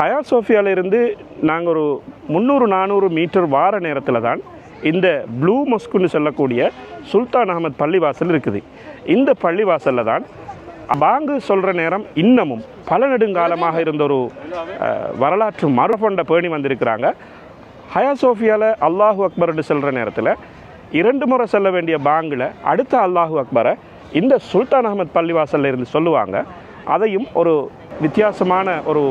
ஹயா சோஃபியாவிலிருந்து நாங்கள் ஒரு முந்நூறு நானூறு மீட்டர் வார நேரத்தில் தான் இந்த ப்ளூ மொஸ்குன்னு சொல்லக்கூடிய சுல்தான் அகமது பள்ளிவாசல் இருக்குது. இந்த பள்ளிவாசலில் தான் பாங்கு சொல்கிற நேரம் இன்னமும் பல நெடுங்காலமாக இருந்த ஒரு வரலாற்று மரபொண்ட பேணி வந்திருக்கிறாங்க. ஹயா சோஃபியாவில் அல்லாஹு அக்பர்னு சொல்கிற நேரத்தில் இரண்டு முறை சொல்ல வேண்டிய பாங்கில் அடுத்த அல்லாஹு அக்பரை இந்த சுல்தான் அகமது பள்ளிவாசலில் இருந்து சொல்லுவாங்க. அதையும் ஒரு வித்தியாசமான ஒரு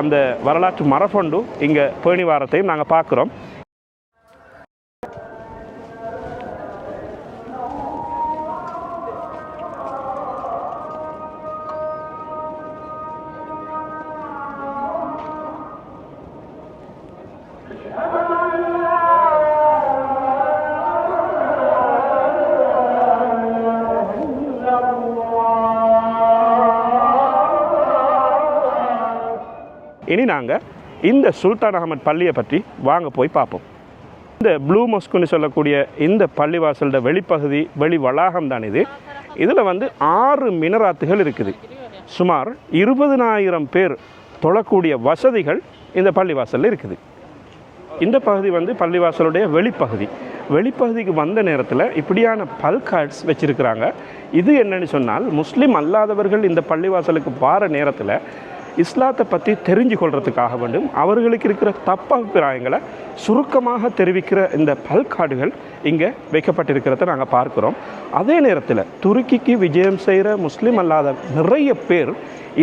அந்த வரலாற்று மரபொண்டு இங்கே பேணி வாரத்தையும் நாங்கள் பார்க்குறோம். இனி நாங்கள் இந்த சுல்தான் அகமது பள்ளியை பற்றி வாங்க போய் பார்ப்போம். இந்த ப்ளூ மொஸ்குன்னு சொல்லக்கூடிய இந்த பள்ளிவாசலோட வெளிப்பகுதி வெளி வளாகம் தான் இது. இதில் வந்து ஆறு மினராத்துகள் இருக்குது. சுமார் இருபதனாயிரம் பேர் தொழக்கூடிய வசதிகள் இந்த பள்ளிவாசலில் இருக்குது. இந்த பகுதி வந்து பள்ளிவாசலுடைய வெளிப்பகுதி. வெளிப்பகுதிக்கு வந்த நேரத்தில் இப்படியான பல்கார்ட்ஸ் வச்சுருக்கிறாங்க. இது என்னன்னு சொன்னால் முஸ்லீம் அல்லாதவர்கள் இந்த பள்ளிவாசலுக்கு வார நேரத்தில் இஸ்லாத்தை பற்றி தெரிஞ்சு கொள்றதுக்காக வேண்டும். அவர்களுக்கு இருக்கிற தப்பபிப்பிராயங்களை சுருக்கமாக தெரிவிக்கிற இந்த பல்காடுகள் இங்கே வைக்கப்பட்டிருக்கிறத நாங்கள் பார்க்குறோம். அதே நேரத்தில் துருக்கிக்கு விஜயம் செய்கிற முஸ்லீம் அல்லாத நிறைய பேர்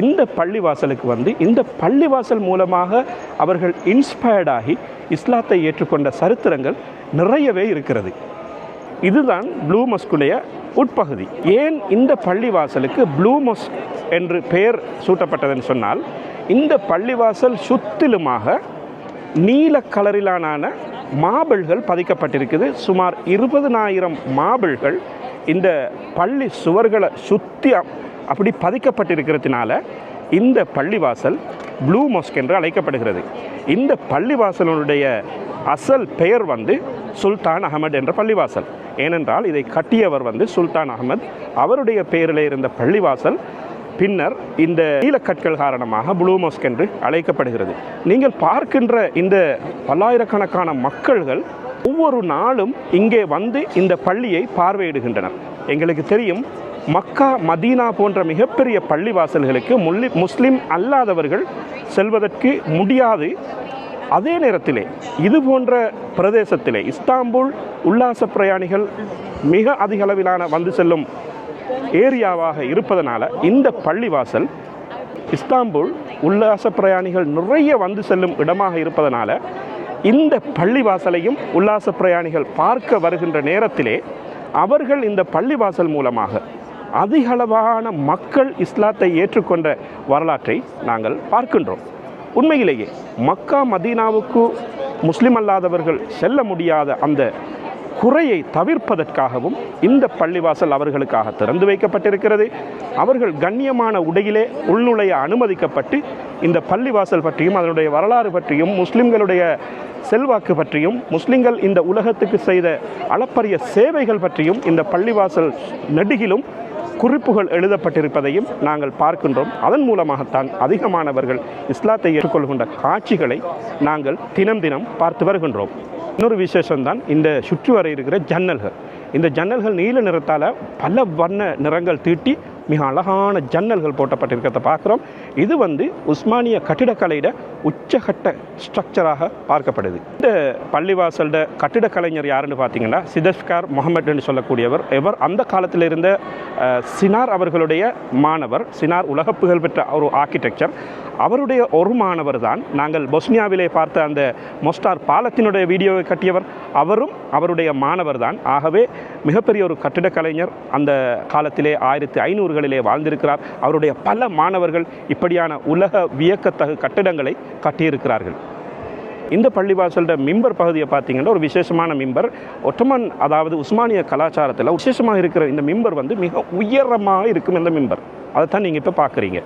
இந்த பள்ளிவாசலுக்கு வந்து இந்த பள்ளிவாசல் மூலமாக அவர்கள் இன்ஸ்பயர்ட் ஆகி இஸ்லாத்தை ஏற்றுக்கொண்ட சரித்திரங்கள் நிறையவே இருக்கிறது. இதுதான் ப்ளூ மஸ்குடைய உட்பகுதி. ஏன் இந்த பள்ளிவாசலுக்கு ப்ளூ மஸ்க் என்று பெயர் சூட்டப்பட்டதுன்னு சொன்னால் இந்த பள்ளிவாசல் சுற்றிலுமாக நீல கலரிலான மாபிள்கள் பதிக்கப்பட்டிருக்குது. சுமார் இருபதனாயிரம் மாபிள்கள் இந்த பள்ளி சுவர்களை சுற்றி அப்படி பதிக்கப்பட்டிருக்கிறதுனால இந்த பள்ளிவாசல் ப்ளூ மொஸ்க் என்று அழைக்கப்படுகிறது. இந்த பள்ளிவாசலுடைய அசல் பெயர் வந்து சுல்தான் அகமது என்ற பள்ளிவாசல். ஏனென்றால் இதை கட்டியவர் வந்து சுல்தான் அகமது அவருடைய பெயரில் இருந்த பள்ளிவாசல் பின்னர் இந்த நீலக்கற்கள் காரணமாக ப்ளூ என்று அழைக்கப்படுகிறது. நீங்கள் பார்க்கின்ற இந்த பல்லாயிரக்கணக்கான மக்கள்கள் ஒவ்வொரு நாளும் இங்கே வந்து இந்த பள்ளியை பார்வையிடுகின்றனர். எங்களுக்கு தெரியும் மக்கா மதீனா போன்ற மிகப்பெரிய பள்ளிவாசல்களுக்கு முல்லி முஸ்லிம் அல்லாதவர்கள் செல்வதற்கு முடியாது. அதே நேரத்திலே இது போன்ற பிரதேசத்திலே இஸ்தாம்புல் உல்லாச பிரயாணிகள் மிக அதிக அளவிலான வந்து செல்லும் ஏரியாவாக இருப்பதனால இந்த பள்ளிவாசல் இஸ்தாம்புல் உல்லாச பிரயாணிகள் நிறைய வந்து செல்லும் இடமாக இருப்பதனால இந்த பள்ளிவாசலையும் உல்லாச பிரயாணிகள் பார்க்க வருகின்ற நேரத்திலே அவர்கள் இந்த பள்ளிவாசல் மூலமாக அதிகளவான மக்கள் இஸ்லாத்தை ஏற்றுக்கொண்ட வரலாற்றை நாங்கள் பார்க்கின்றோம். உண்மையிலேயே மக்கா மதீனாவுக்கு முஸ்லிம் அல்லாதவர்கள் செல்ல முடியாத அந்த குறையை தவிர்ப்பதற்காகவும் இந்த பள்ளிவாசல் அவர்களுக்காக திறந்து வைக்கப்பட்டிருக்கிறது. அவர்கள் கண்ணியமான உடையிலே உள்நுழைய அனுமதிக்கப்பட்டு இந்த பள்ளிவாசல் பற்றியும் அதனுடைய வரலாறு பற்றியும் முஸ்லிம்களுடைய செல்வாக்கு பற்றியும் முஸ்லிம்கள் இந்த உலகத்துக்கு செய்த அளப்பரிய சேவைகள் பற்றியும் இந்த பள்ளிவாசல் நெடுகிலும் குறிப்புகள் எழுதப்பட்டிருப்பதையும் நாங்கள் பார்க்கின்றோம். அதன் மூலமாகத்தான் அதிகமானவர்கள் இஸ்லாத்தை ஏற்றுக்கொள்கின்ற காட்சிகளை நாங்கள் தினம் தினம் பார்த்து வருகின்றோம். இன்னொரு விசேஷம்தான் இந்த சுற்றி வர இருக்கிற ஜன்னல்கள். இந்த ஜன்னல்கள் நீல நிறத்தால் பல வண்ண நிறங்கள் தீட்டி மிக அழகான ஜன்னல்கள் போட்டப்பட்டிருக்கிறத பார்க்குறோம். இது வந்து உஸ்மானிய கட்டிடக்கலையிட உச்சகட்ட ஸ்ட்ரக்சராக பார்க்கப்படுது. இந்த பள்ளிவாசல்ட கட்டிடக்கலைஞர் யாருன்னு பார்த்தீங்கன்னா சிதஷ்கார் முகமதுன்னு சொல்லக்கூடியவர். இவர் அந்த காலத்தில் இருந்த சினார் அவர்களுடைய மாணவர் சினார் உலக புகழ் பெற்ற ஒரு ஆர்கிடெக்சர் அவருடைய ஒரு மாணவர் தான் நாங்கள் பொஸ்னியாவிலே பார்த்த அந்த மொஸ்டார் பாலத்தினுடைய வீடியோவை கட்டியவர். அவரும் அவருடைய மாணவர் தான். ஆகவே மிகப்பெரிய ஒரு கட்டிடக்கலைஞர் அந்த காலத்திலே ஆயிரத்தி ஐநூறுகளிலே வாழ்ந்திருக்கிறார். அவருடைய பல மாணவர்கள் இப்படியான உலக வியக்கத்தகு கட்டிடங்களை கட்டியிருக்கிறார்கள். இந்த பள்ளிவாசலோட மிம்பர் பகுதியை பார்த்தீங்கன்னா ஒரு விசேஷமான மிம்பர். ஒட்டமன் அதாவது உஸ்மானிய கலாச்சாரத்தில் விசேஷமாக இருக்கிற இந்த மிம்பர் வந்து மிக உயரமாக இருக்கும் இந்த மிம்பர். அதை தான் நீங்கள் இப்போ பார்க்குறீங்க.